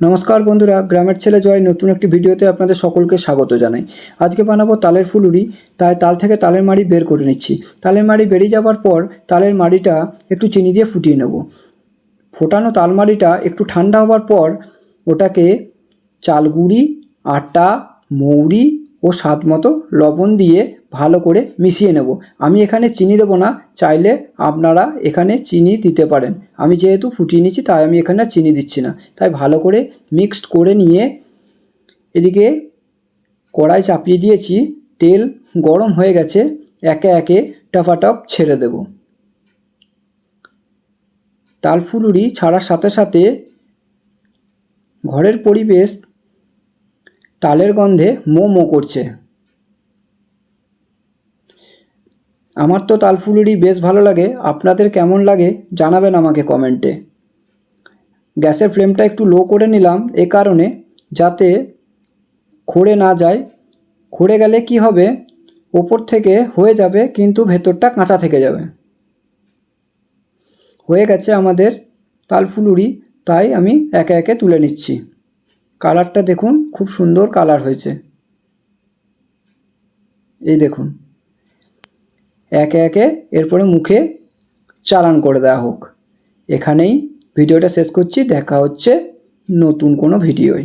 নমস্কার বন্ধুরা, গ্রামের ছেলে জয় নতুন একটি ভিডিওতে আপনাদের সকলকে স্বাগত জানাই। আজকে বানাবো তালের ফুলুরি তাই তাল থেকে তালের মাড়ি বের করে নিচ্ছি। তালের মাড়ি বেরিয়ে যাওয়ার পর তালের মাড়িটা একটু চিনি দিয়ে ফুটিয়ে নেব। ফোটানো তাল মাড়িটা একটু ঠান্ডা হওয়ার পর ওটাকে চালগুড়ি আটা, মৌরি ও স্বাদ মতো লবণ দিয়ে ভালো করে মিশিয়ে নেব। আমি এখানে চিনি দেবো না, চাইলে আপনারা এখানে চিনি দিতে পারেন। আমি যেহেতু ফুটিয়ে নিচ্ছি, তাই আমি এখানে চিনি দিচ্ছি না। তাই ভালো করে মিক্সড করে নিয়ে এদিকে কড়াই চাপিয়ে দিয়েছি। তেল গরম হয়ে গেছে। একে একে টপাটপ ছেড়ে দেব। তাল ফুলুরি ছাড়ার সাথে সাথে ঘরের পরিবেশ তালের গন্ধে মো মো করছে। আমার তো তালফুলুরি বেশ ভালো লাগে। আপনাদের কেমন লাগে জানাবেন আমাকে কমেন্টে। গ্যাসের ফ্লেমটা একটু লো করে নিলাম এ কারণে, যাতে খড়ে না যায়। খড়ে গেলে কি হবে? ওপর থেকে হয়ে যাবে, কিন্তু ভেতরটা কাঁচা থেকে যাবে। হয়ে গেছে আমাদের তালফুলুরি তাই আমি একে একে তুলে নিচ্ছি। কালারটা দেখুন, খুব সুন্দর কালার হয়েছে। এই দেখুন। একে একে এরপরে মুখে চালান করে দেওয়া হোক। এখানেই ভিডিওটা শেষ করছি। দেখা হচ্ছে নতুন কোনো ভিডিওয়।